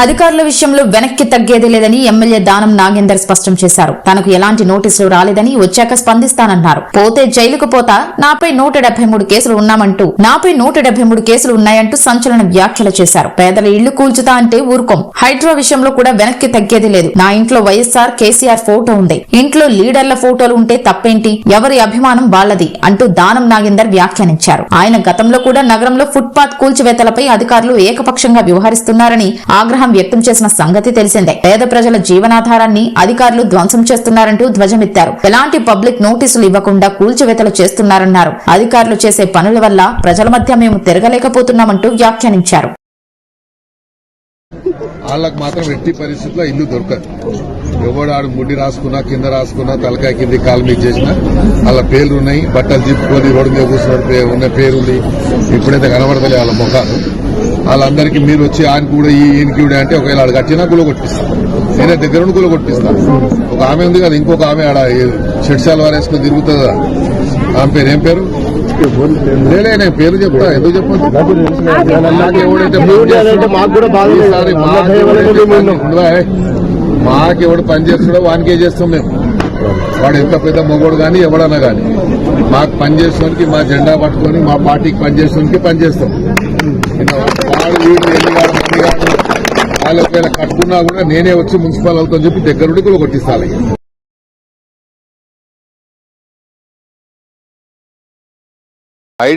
అధికారుల విషయంలో వెనక్కి తగ్గేది లేదని ఎమ్మెల్యే దానం నాగేందర్ స్పష్టం చేశారు. తనకు ఎలాంటి నోటీసులు రాలేదని వచ్చాక స్పందిస్తానన్నారు. పోతే జైలుకు పోతా నాపై నూట డెబ్బై మూడు కేసులు ఉన్నామంటూ నాపై నూట డెబ్బై మూడు కేసులు ఉన్నాయంటూ సంచలన వ్యాఖ్యలు చేశారు. పేదల ఇళ్ళు కూల్చుతా అంటే ఊరుకోం. హైడ్రో విషయంలో కూడా వెనక్కి తగ్గేది లేదు. నా ఇంట్లో వైఎస్ఆర్ కేసీఆర్ ఫోటో ఉంది. ఇంట్లో లీడర్ల ఫోటోలు ఉంటే తప్పేంటి? ఎవరి అభిమానం వాళ్ళది అంటూ దానం నాగేందర్ వ్యాఖ్యానించారు. ఆయన గతంలో కూడా నగరంలో ఫుట్పాత్ కూల్చివేతలపై అధికారులు ఏకపక్షంగా వ్యవహరిస్తున్నారని ఆగ్రహం వ్యక్తం చేసిన సంగతి తెలిసిందే. పేద ప్రజల జీవనాధారాన్ని అధికారులు ధ్వంసం చేస్తున్నారంటూ ధ్వజమెత్తారు. ఎలాంటి పబ్లిక్ నోటీసులు ఇవ్వకుండా కూల్చివేతలు చేస్తున్నారన్నారు. అధికారులు చేసే పనుల వల్ల ప్రజల మధ్య మేము తిరగలేకపోతున్నామంటూ వ్యాఖ్యానించారు. వాళ్ళకి మాత్రం ఎట్టి పరిస్థితుల్లో ఇల్లు దొరకదు. ఎవడు ఆడు ముడి రాసుకున్నా కింద రాసుకున్నా తలకాయ కింది కాలు మీద చేసినా వాళ్ళ పేర్లు ఉన్నాయి బట్టలు జిప్పుకొని రోడ్డు మీద కూర్చున్న ఉన్న పేరుంది. ఇప్పుడైతే కనబడతలే వాళ్ళ ముఖాలు. వాళ్ళందరికీ మీరు వచ్చి ఆయన కూడా ఈ ఈయనకి ఈవిడ అంటే ఒకవేళ ఆడు కట్టినా గుల కొట్టిస్తాను నేనే దగ్గర నుండి గుల కొట్టిస్తాను ఒక ఆమె ఉంది కదా ఇంకొక ఆమె ఆడ షెడ్షాల్ వారేసుకొని తిరుగుతుంది. ఆమె పేరు ఏం పేరు? లేలే నేను పేరు చెప్తా ఎందుకు చెప్పండి నాకు ఎవడైతే ఫోన్ చేస్తాడో మాకు కూడా బాధ లేదు. ఈసారి అన్న మాకు దయ వల్ల ఎవడైతే మేము పని- చేస్తాడో వానికే చేస్తాం మేము. వాడు ఎంత పెద్ద మొగోడు కానీ ఎవడన్నా కానీ మాకు పని చేసేవానికి మా జెండా పట్టుకొని మా పార్టీకి పని చేసేవానికి పని చేస్తాం ఇంకా వాడు వీడు ఎన్నిగాడు నాలుగు వేల కట్టుకున్నా కూడా నేనే వచ్చి మున్సిపల్ అవుతాను చెప్పి దగ్గరుండి కూడా కొట్టిస్తాను